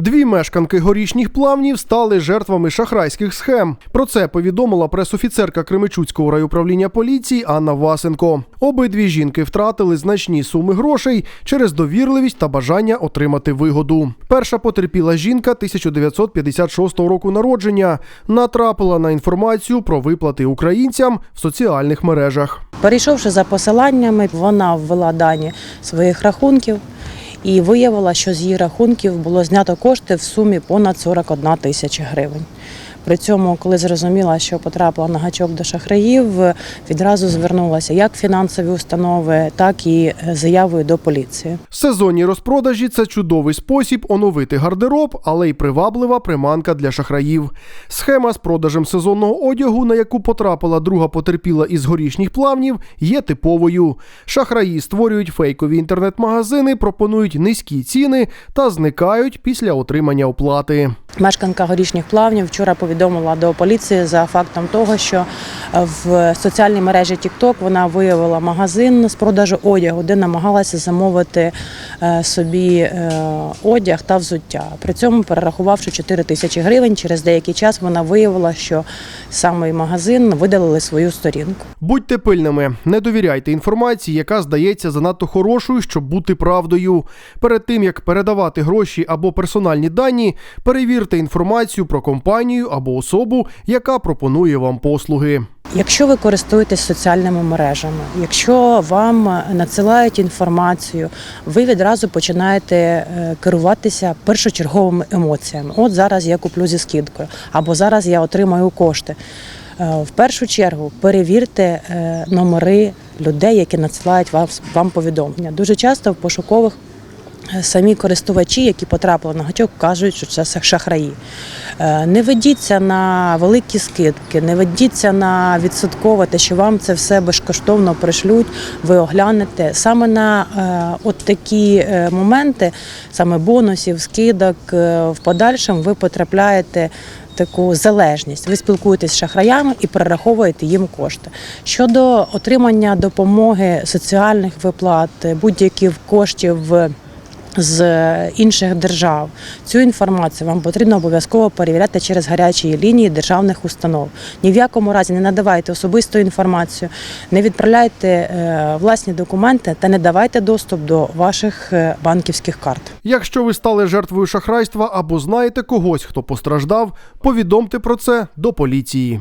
Дві мешканки горішніх плавнів стали жертвами шахрайських схем. Про це повідомила пресофіцерка Кременчуцького райуправління поліції Анна Васенко. Обидві жінки втратили значні суми грошей через довірливість та бажання отримати вигоду. Перша потерпіла жінка 1956 року народження. Натрапила на інформацію про виплати українцям в соціальних мережах. Перейшовши за посиланнями, вона ввела дані своїх рахунків і виявила, що з її рахунків було знято кошти в сумі понад 41 тисяча гривень. При цьому, коли зрозуміла, що потрапила на гачок до шахраїв, відразу звернулася як фінансові установи, так і е, заявою до поліції. Сезонні розпродажі це чудовий спосіб оновити гардероб, але й приваблива приманка для шахраїв. Схема з продажем сезонного одягу, на яку потрапила друга потерпіла із горішніх плавнів, є типовою. Шахраї створюють фейкові інтернет-магазини, пропонують низькі ціни та зникають після отримання оплати. Мешканка горішніх плавнів вчора повідомила до поліції за фактом того, що е, в соціальній мережі TikTok вона виявила магазин з продажу одягу, де намагалася замовити е, собі е, одяг та взуття. При цьому перерахувавши 4 тисячі гривень, через деякий час вона виявила, що саме магазин видалили свою сторінку. Будьте пильними, не довіряйте інформації, яка здається занадто хорошою, щоб бути правдою. Перед тим як передавати гроші або персональні дані, перевірте інформацію про компанію або особу, яка пропонує вам послуги. Якщо ви користуєтесь соціальними мережами, якщо вам надсилають інформацію, ви відразу починаєте е, керуватися першочерговими емоціями. От зараз я куплю зі скидкою, або зараз я отримаю кошти. Е, В першу чергу перевірте е, номери людей, які надсилають вам, повідомлення. Дуже часто в пошукових Е, Самі користувачі, які потрапили на гачок, кажуть, що це шахраї. Е, Не ведіться на великі скидки, не ведіться на відсоткове, те, що вам це все безкоштовно пришлють, ви оглянете. Саме на е, от такі е, моменти, саме бонусів, скидок, в подальшому ви потрапляєте таку залежність. Ви спілкуєтесь з шахраями і перераховуєте їм кошти. Щодо отримання допомоги соціальних виплат, будь-яких коштів з інших держав цю інформацію вам потрібно обов'язково перевіряти через гарячі лінії державних установ. Ні в якому разі не надавайте особисту інформацію, не відправляйте е, власні документи та не давайте доступ до ваших е, банківських карт. Якщо ви стали жертвою шахрайства або знаєте когось, хто постраждав, повідомте про це до поліції.